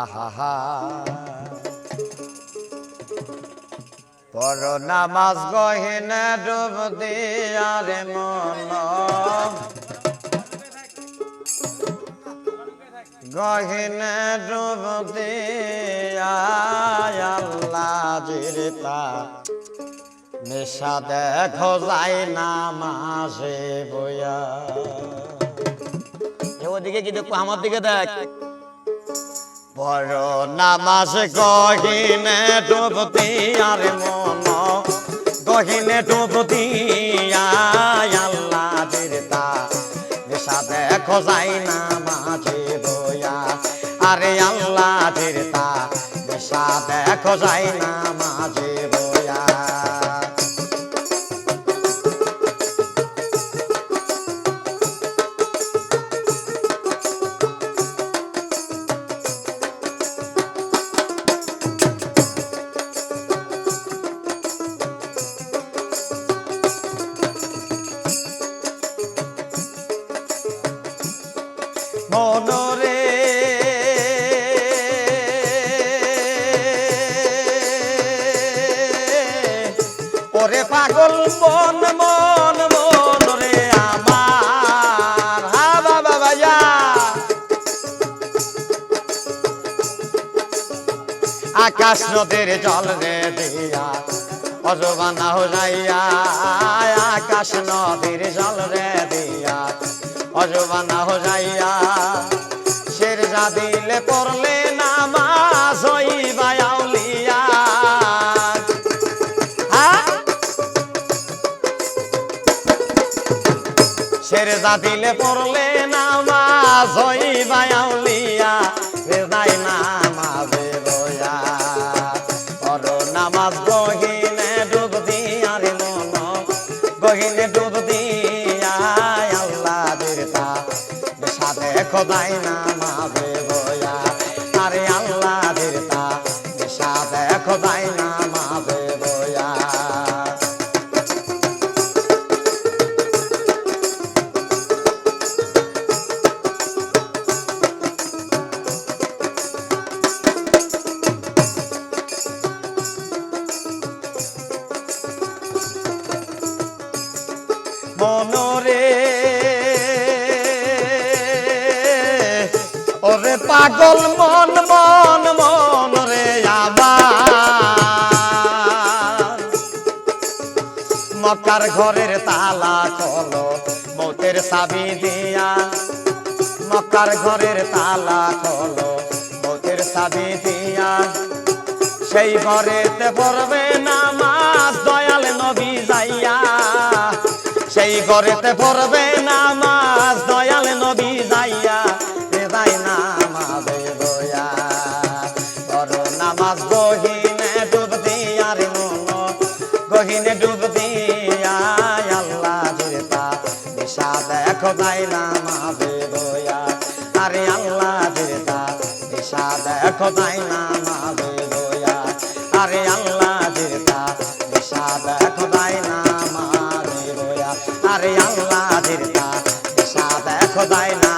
আহা পর নামাজ গহিনে ডুব দিয়ারে মন। গহিনে ডুব দিয়া আল্লাহ জিরতা। নেশা দেখো যাই নামাজে বইয়া। এ ওদিকে কি দেখো? আমার দিকে দেখ। বড় নামাজ গহিনে ডুবতি আর মন। গহিনে ডুবতি আল্লাহ দিরতা। নেশা দেখো যাই না মাঝে দয়া আরে আল্লাহ দিরতা। নেশা দেখো যাই নামাজে বইয়া পাগল মন মন মন রে আমার। হা বাবা ভাইয়া আকাশ নদের জল রে দিয়া, অজবানা হো যাইয়া আকাশ নদীর জল রে দিয়া, অজবানা হো যাইয়া শের যা দিলে পড়লে যা দিলে পড়লে নামাজ বায়াউলিয়া। আউলিয়া রেজাই নামাজে বয়া। পর নামাজ গহিনে ডুব দিয়ারে মন গহিনে ডুব দিয়া আল্লাহ দেরতা। সাথে খোদাই নামাজে মনরে ওরে পাগল মন মন মন রে আবার মক্কার ঘরের তালা খোলো, মৌতের সাবি দিয়া। মকার ঘরের তালা খোলো, মৌতের সাবি দিয়া। সেই ঘরেতে পড়বে নবী যাইয়া সেই ঘরেতে পড়বে নামাজ, দয়াল নবী যাইয়া, এ যাই নামাজে বয়া বড় নামাজ গহিনে ডুব দিয়ার মন, গহিনে ডুব দিয়া আল্লাহ জুড়তা দিশা দেখো যাই নামাজে বয়া আরে আল্লাহ দেখো নামাজে যায় না